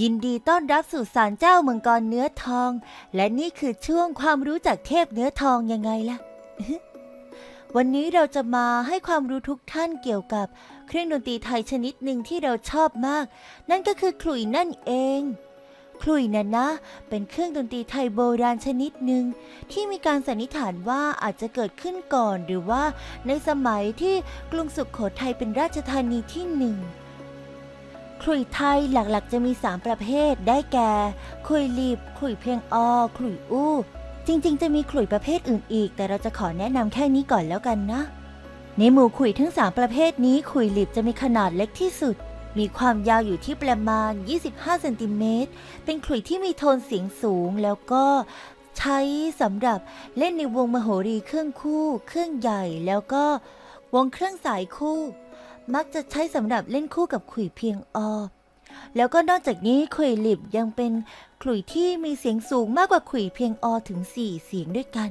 ยินดีต้อนรับสู่ศาลเจ้ามังกรเนื้อทอง และนี่คือช่วงความรู้จากเทพเนื้อทองยังไงล่ะ วันนี้เราจะมาให้ความรู้ทุกท่านเกี่ยวกับ เครื่องดนตรีไทยชนิดหนึ่งที่เราชอบมาก นั่นก็คือขลุ่ยนั่นเองขลุ่ยน่ะนะ เป็นเครื่องดนตรีไทยโบราณชนิดหนึ่ง ที่มีการสันนิษฐานว่าอาจจะเกิดขึ้นก่อนหรือว่าในสมัยที่กรุงสุขโขทัยเป็นราชธานีที่หนึ่ง ขลุ่ยไทยหลักๆ จะมี 3 ประเภทได้แก่ขลุ่ยลีบขลุ่ยเพียงอขลุ่ยอู้ จริงๆ จะมีขลุ่ยประเภทอื่นอีก แต่เราจะขอแนะนำแค่นี้ก่อนแล้วกันนะ ในหมู่ขลุ่ยทั้ง 3 ประเภทนี้ขลุ่ยลีบจะมีขนาดเล็กที่สุด มีความยาวอยู่ที่ประมาณ 25เซนติเมตรเป็นขลุ่ยที่มีโทนเสียงสูงแล้วก็ใช้สำหรับเล่นในวงมโหรีเครื่องคู่ เครื่องใหญ่แล้วก็วงเครื่องสายคู่ มักจะใช้สำหรับเล่นคู่กับขลุ่ยเพียงอแล้วก็นอกจากนี้ขลุ่ยลิบยังเป็นขลุ่ยที่มีเสียงสูงมากกว่าขลุ่ยเพียงอถึง4เสียงด้วยกัน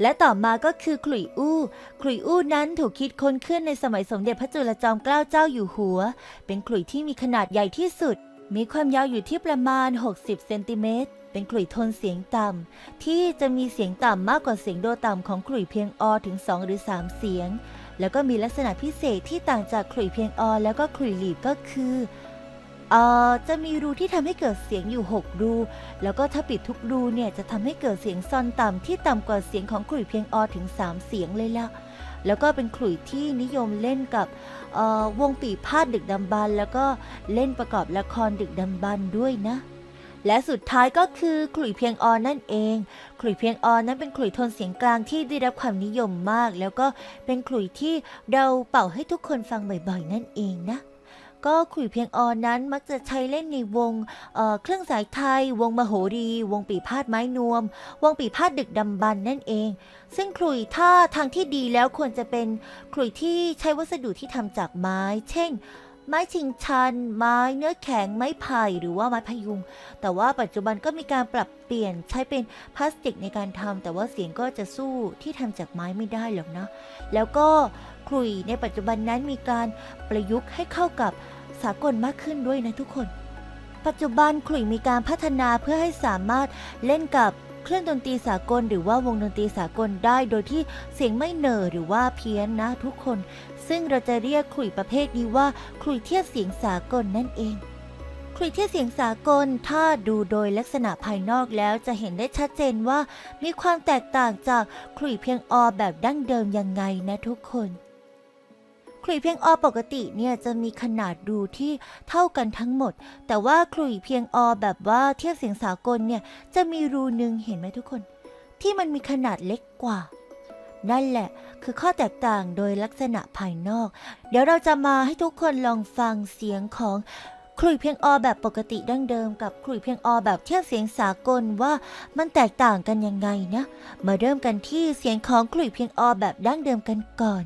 และต่อมาก็คือขลุ่ยอู้ขลุ่ยอู้นั้นถูกคิดค้นขึ้นในสมัยสมเด็จพระจุลจอมเกล้าเจ้าอยู่หัว เป็นขลุ่ยที่มีขนาดใหญ่ที่สุด มีความยาวอยู่ที่ประมาณ 60 เซนติเมตรเป็นขลุ่ยโทนเสียงต่ำ ที่จะมีเสียงต่ำมากกว่าเสียงโดต่ำของขลุ่ยเพียงอถึง 2 หรือ 3 เสียง แล้วก็มีลักษณะพิเศษที่ต่างจากขลุ่ยเพียงออแล้วก็ขลุ่ยหลีบก็คือเอ่อจะมีรูที่ทำให้เกิดเสียงอยู่ 6 รู แล้วก็ถ้าปิดทุกรูเนี่ยจะทำให้เกิดเสียงซอนต่ำที่ต่ำกว่าเสียงของขลุ่ยเพียงออถึง 3 เสียงเลยละแล้วก็เป็นขลุ่ยที่นิยมเล่นกับเอ่อวงปีพาดดึกดำบรรแล้วก็เล่นประกอบละครดึกดำบรรด้วยนะ และสุดท้ายก็คือขลุ่ยเพียงออนนั่นเอง ขลุ่ยเพียงออนนั้นเป็นขลุ่ยโทนเสียงกลางที่ได้รับความนิยมมาก แล้วก็เป็นขลุ่ยที่เราเป่าให้ทุกคนฟังบ่อยๆ นั่นเองนะก็ขลุ่ยเพียงออนนั้นมักจะใช้เล่นในวงเเครื่องสายไทย วงมโหรี วงปีพาดไม้นวม วงปีพาดดึกดำบรรพ์นั่นเอง ซึ่งขลุ่ยถ้าทางที่ดีแล้วควรจะเป็นขลุ่ยที่ใช้วัสดุที่ทำจากไม้ เช่น ไม้ชิงชัน ไม้เนื้อแข็ง ไม้ไผ่หรือว่าไม้พยุง แต่ว่าปัจจุบันก็มีการปรับเปลี่ยนใช้เป็นพลาสติกในการทำแต่ว่าเสียงก็จะสู้ที่ทำจากไม้ไม่ได้หรอกนะ แล้วก็ขลุ่ยในปัจจุบันนั้นมีการประยุกต์ให้เข้ากับสากลมากขึ้นด้วยนะทุกคน ปัจจุบันขลุ่ยมีการพัฒนาเพื่อให้สามารถเล่นกับ เครื่องดนตรีสากล หรือว่าวงดนตรีสากลได้ โดยที่เสียงไม่เนอหรือว่าเพี้ยนนะทุกคน ซึ่งเราจะเรียกขลุ่ยประเภทนี้ว่าขลุ่ยเทียบเสียงสากลนั่นเองขลุ่ยเทียบเสียงสากลถ้าดูโดยลักษณะภายนอกแล้วจะเห็นได้ชัดเจนว่า มีความแตกต่างจากขลุ่ยเพียงอแบบดั้งเดิมยังไงนะทุกคน ขลุ่ยเพียงอปกติเนี่ยจะมีขนาดรูที่เท่ากันทั้งหมด แต่ว่าขลุ่ยเพียงอแบบว่าเทียบเสียงสากลเนี่ยจะมีรูหนึ่งเห็นไหมทุกคน ที่มันมีขนาดเล็กกว่า นั่นแหละคือข้อแตกต่างโดยลักษณะภายนอก เดี๋ยวเราจะมาให้ทุกคนลองฟังเสียงของขลุ่ยเพียงอแบบปกติดั้งเดิมกับขลุ่ยเพียงอแบบเทียบเสียงสากลว่ามันแตกต่างกันยังไงนะ มาเริ่มกันที่เสียงของขลุ่ยเพียงอแบบดั้งเดิมกันก่อน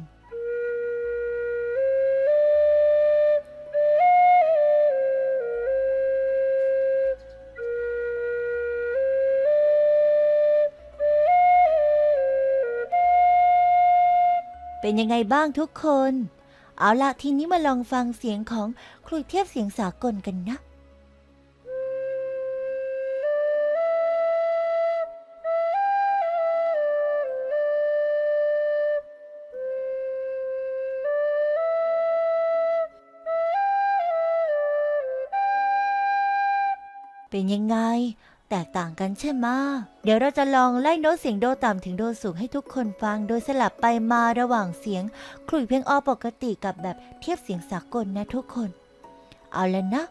เป็นยังไงบ้างทุกคน เอาละทีนี้มาลองฟังเสียงของครุยเทียบเสียงสากลกันนะเป็นยังไง แตกต่างกันใช่ไหมเดี๋ยวเราจะลองไล่โน้ตเสียงโดต่ำถึงโดสูงให้ทุกคนฟัง โดยสลับไปมาระหว่างเสียงขลุ่ยเพียงอปกติกับแบบเทียบเสียงสากลนะทุกคน เอาแล้วนะ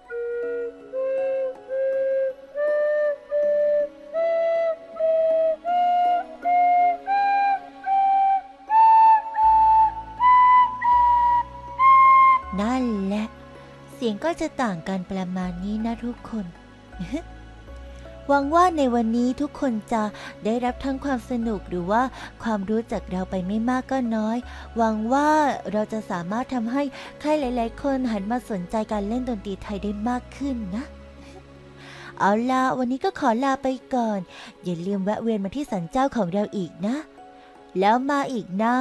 นั่นแหละ เสียงก็จะต่างกันประมาณนี้นะทุกคน หวังว่าในวันนี้ทุกคนจะได้รับทั้งความสนุกหรือว่าความรู้จากเราไปไม่มากก็น้อย หวังว่าเราจะสามารถทำให้ใครหลาย ๆ คนหันมาสนใจการเล่นดนตรีไทยได้มากขึ้นนะเอาล่ะวันนี้ก็ขอลาไปก่อน อย่าลืมแวะเวียนมาที่สันเจ้าของเราอีกนะ แล้วมาอีกนะ